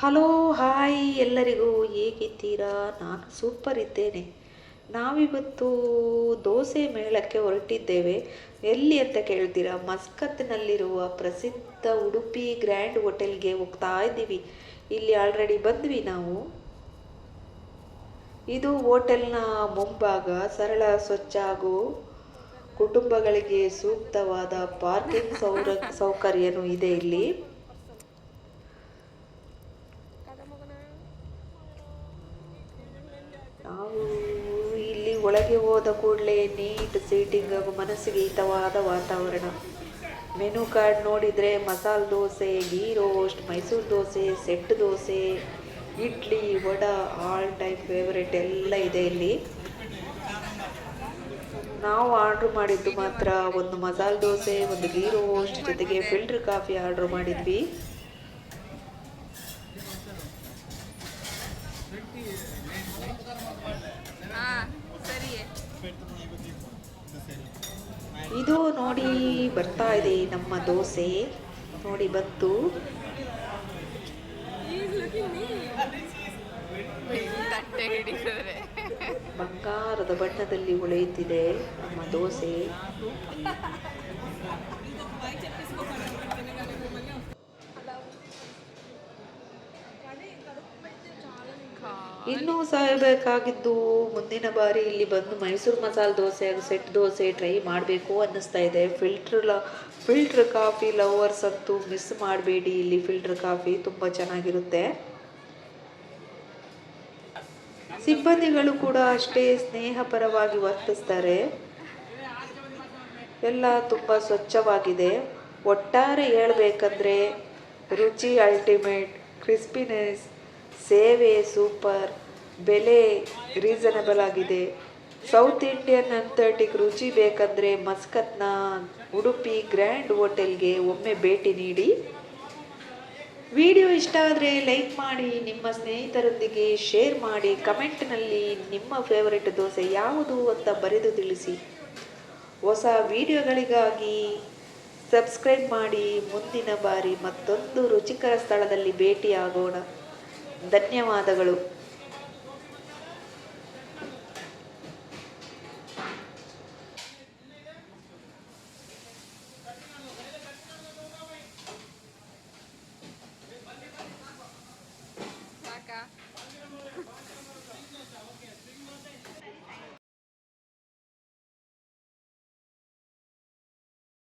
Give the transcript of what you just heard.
Hello, hi ಎಲ್ಲರಿಗೂ ಹೇಗಿದ್ದೀರಾ? ನಾನು ಸೂಪರ್ ಇದ್ದೇನೆ. ನಾವಿವತ್ತು ದೋಸೆ ಮೇಳಕ್ಕೆ ಹೊರಟಿದ್ದೇವೆ. ಎಲ್ಲಿ ಅಂತ ಕೇಳ್ತೀರಾ? ಮಸ್ಕತ್ನಲ್ಲಿರುವ ಪ್ರಸಿದ್ಧ ಉಡುಪಿ ಗ್ರ್ಯಾಂಡ್ ಹೋಟೆಲ್ಗೆ ಹೋಗ್ತಾ ಇದ್ದೀವಿ. ಇಲ್ಲಿ ಆಲ್ರೆಡಿ ಬಂದ್ವಿ ನಾವು. ಇದು ಹೋಟೆಲ್ನ ಮುಂಭಾಗ, ಸರಳ, ಸ್ವಚ್ಛ ಹಾಗೂ ಕುಟುಂಬಗಳಿಗೆ ಸೂಕ್ತವಾದ ಪಾರ್ಕಿಂಗ್ ಸೌರ, ಸೌಕರ್ಯನೂ ಇದೆ ಇಲ್ಲಿ. ನಾವು ಇಲ್ಲಿ ಒಳಗೆ ಹೋದ ಕೂಡಲೇ ನೀಟ್ ಸೀಟಿಂಗ್ ಹಾಗೂ ಮನಸ್ಸಿಗೆ ಹಿತವಾದ ವಾತಾವರಣ. ಮೆನು ಕಾರ್ಡ್ ನೋಡಿದರೆ masala dosa, ghee roast Mysore dosa set dosa, idli, vada all type favourite ಎಲ್ಲ ಇದೆ ಇಲ್ಲಿ. ನಾವು ಆರ್ಡ್ರ್ ಮಾಡಿದ್ದು ಮಾತ್ರ ಒಂದು ಮಸಾಲೆ ದೋಸೆ, ಒಂದು ಗೀ ರೋಸ್ಟ್ ಜೊತೆಗೆ ಫಿಲ್ಟರ್ ಕಾಫಿ ಆರ್ಡ್ರ್ ಮಾಡಿದ್ವಿ. ಇದು ನೋಡಿ ಬರ್ತಾ ಇದೆ ನಮ್ಮ ದೋಸೆ. ನೋಡಿ ಬಂತು. ಬಂಗಾರದ ಬಣ್ಣದಲ್ಲಿ ಹೊಳೆಯುತ್ತಿದೆ ನಮ್ಮ ದೋಸೆ. ಇನ್ನೂ ಸಾಯಬೇಕಾಗಿದ್ದು ಮುಂದಿನ ಬಾರಿ ಇಲ್ಲಿ ಬಂದು ಮೈಸೂರು ಮಸಾಲೆ ದೋಸೆ ಸೆಟ್ ದೋಸೆ ಟ್ರೈ ಮಾಡಬೇಕು ಅನ್ನಿಸ್ತಾ ಇದೆ. ಫಿಲ್ಟ್ರ್ ಲ, ಫಿಲ್ಟ್ರ್ ಕಾಫಿ ಲವರ್ಸ್ ಅಂತೂ ಮಿಸ್ ಮಾಡಬೇಡಿ, ಇಲ್ಲಿ ಫಿಲ್ಟ್ರ್ ಕಾಫಿ ತುಂಬ ಚೆನ್ನಾಗಿರುತ್ತೆ. ಸಿಬ್ಬಂದಿಗಳು ಕೂಡ ಅಷ್ಟೇ ಸ್ನೇಹಪರವಾಗಿ ವರ್ತಿಸ್ತಾರೆ. ಎಲ್ಲ ತುಂಬ ಸ್ವಚ್ಛವಾಗಿದೆ. ಒಟ್ಟಾರೆ ಹೇಳಬೇಕಂದ್ರೆ ರುಚಿ ಅಲ್ಟಿಮೇಟ್ ಕ್ರಿಸ್ಪಿನೆಸ್ ಸೇವೆ ಸೂಪರ್, ಬೆಲೆ ರೀಸನಬಲ್ ಆಗಿದೆ ಸೌತ್ ಇಂಡಿಯನ್ ಅಂಥರ್ಟಿಕ್ ರುಚಿ ಬೇಕಂದರೆ ಮಸ್ಕತ್ನ, ಉಡುಪಿ ಗ್ರ್ಯಾಂಡ್ ಹೋಟೆಲ್ಗೆ ಒಮ್ಮೆ ಭೇಟಿ ನೀಡಿ. ವಿಡಿಯೋ ಇಷ್ಟ ಆದರೆ ಲೈಕ್ ಮಾಡಿ, ನಿಮ್ಮ ಸ್ನೇಹಿತರೊಂದಿಗೆ ಶೇರ್ ಮಾಡಿ, ಕಮೆಂಟ್ನಲ್ಲಿ ನಿಮ್ಮ ಫೇವರೆಟ್ ದೋಸೆ ಯಾವುದು ಅಂತ ಬರೆದು ತಿಳಿಸಿ. ಹೊಸ ವಿಡಿಯೋಗಳಿಗಾಗಿ ಸಬ್ಸ್ಕ್ರೈಬ್ ಮಾಡಿ, ಮುಂದಿನ ಬಾರಿ ಮತ್ತೊಂದು ರುಚಿಕರ ಸ್ಥಳದಲ್ಲಿ ಭೇಟಿಯಾಗೋಣ. ಧನ್ಯವಾದಗಳು.